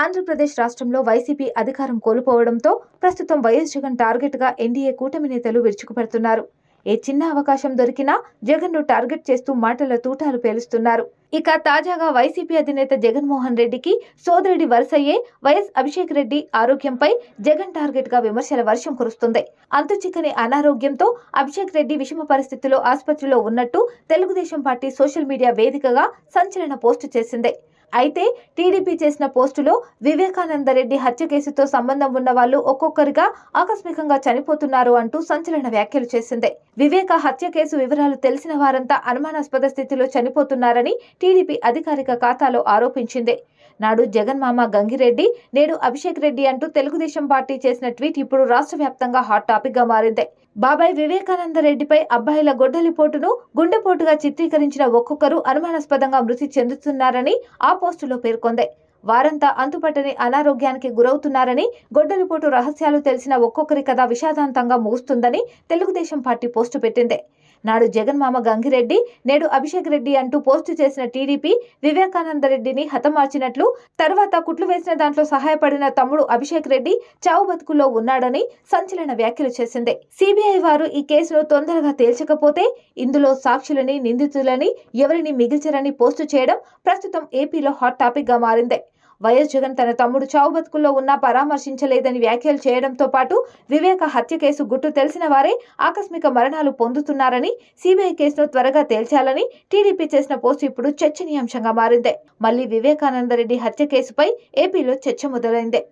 ఆంధ్రప్రదేశ్ రాష్ట్రంలో వైసీపీ అధికారం కోల్పోవడంతో ప్రస్తుతం వైఎస్ జగన్ టార్గెట్గా ఎన్డీఏ కూటమి నేతలు విరుచుకుపెడుతున్నారు. ఏ చిన్న అవకాశం దొరికినా జగన్ను టార్గెట్ చేస్తూ మాటల తూటాలు పేలుస్తున్నారు. ఇక తాజాగా వైసీపీ అధినేత జగన్మోహన్ రెడ్డికి సోదరుడి వరుసయ్యే వైఎస్ అభిషేక్ రెడ్డి ఆరోగ్యంపై జగన్ టార్గెట్గా విమర్శల వర్షం కురుస్తుంది. అంతుచిక్కని అనారోగ్యంతో అభిషేక్ రెడ్డి విషమ పరిస్థితిలో ఆసుపత్రిలో ఉన్నట్టు తెలుగుదేశం పార్టీ సోషల్ మీడియా వేదికగా సంచలన పోస్టు చేసింది. అయితే టీడీపీ చేసిన పోస్టులో వివేకానంద రెడ్డి హత్య కేసుతో సంబంధం ఉన్న వాళ్ళు ఒక్కొక్కరిగా ఆకస్మికంగా చనిపోతున్నారు అంటూ సంచలన వ్యాఖ్యలు చేసింది. వివేక హత్య కేసు వివరాలు తెలిసిన వారంతా అనుమానాస్పద స్థితిలో చనిపోతున్నారని టీడీపీ అధికారిక ఖాతాలో ఆరోపించింది. నాడు జగన్ మామ గంగిరెడ్డి నేడు అభిషేక్ రెడ్డి అంటూ తెలుగుదేశం పార్టీ చేసిన ట్వీట్ ఇప్పుడు రాష్ట్ర వ్యాప్తంగా హాట్ టాపిక్గా మారింది. బాబాయ్ వివేకానంద రెడ్డిపై అబ్బాయిల గొడ్డలిపోటును గుండెపోటుగా చిత్రీకరించిన ఒక్కొక్కరు అనుమానాస్పదంగా మృతి చెందుతున్నారని ఆ పోస్టులో పేర్కొంది. వారంతా అంతుపట్టని అనారోగ్యానికి గురవుతున్నారని గొడ్డలిపోటు రహస్యాలు తెలిసిన ఒక్కొక్కరి కథ విషాదాంతంగా ముగుస్తుందని తెలుగుదేశం పార్టీ పోస్టు పెట్టింది. నాడు జగన్ మామ గంగిరెడ్డి నేడు అభిషేక్ రెడ్డి అంటూ పోస్టు చేసిన టీడీపీ వివేకానంద రెడ్డిని హతమార్చినట్లు తర్వాత కుట్లు వేసిన దాంట్లో సహాయపడిన తమ్ముడు అభిషేక్ రెడ్డి చావు బతుకుల్లో ఉన్నాడని సంచలన వ్యాఖ్యలు చేసింది. సిబిఐ వారు ఈ కేసును తొందరగా తేల్చకపోతే ఇందులో సాక్షులని నిందితులని ఎవరిని మిగిల్చరని పోస్టు చేయడం ప్రస్తుతం ఏపీలో హాట్ టాపిక్గా మారింది. వైఎస్ జగన్ తన తమ్ముడు చావు బతుకుల్లో ఉన్నా పరామర్శించలేదని వ్యాఖ్యలు చేయడంతో పాటు వివేక హత్య కేసు గుట్టు తెలిసిన వారే ఆకస్మిక మరణాలు పొందుతున్నారని సిబిఐ కేసును త్వరగా తేల్చాలని టీడీపీ చేసిన పోస్టు ఇప్పుడు చర్చనీయాంశంగా మారింది. మళ్ళీ వివేకానందరెడ్డి హత్య కేసుపై ఏపీలో చర్చ మొదలైంది.